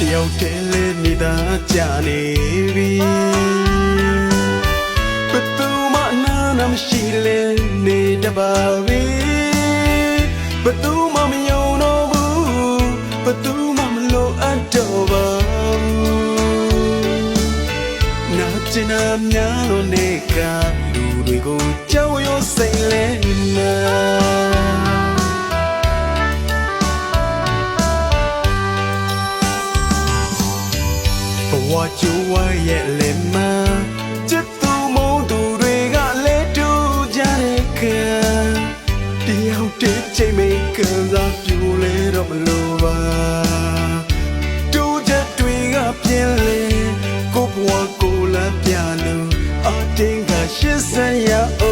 တယောက်တည်းလေးနေတာကြာနေပြီဘယ်သူမှနာနာမရှိလဲနေတပါပြီဘယ်သူမှမယုံတော့ဘူးဘယ်သူမှမလို့အပ်တော့ပါဘူးနာကျင်နာများလို့နေက ဝကျိုးဝရဲ့လက်မချစ်သူမုန်းသူတွေကလည်းတူကြတဲ့ခံတယောက်တည်းချိန်မိတ်ခံစားပြိုလဲတော့မလိုပါတူချက်တွေကပြင်းလေကိုဘဝကိုလမ်းပြလို့အတင်းကရှစ်ဆန်ရအောင်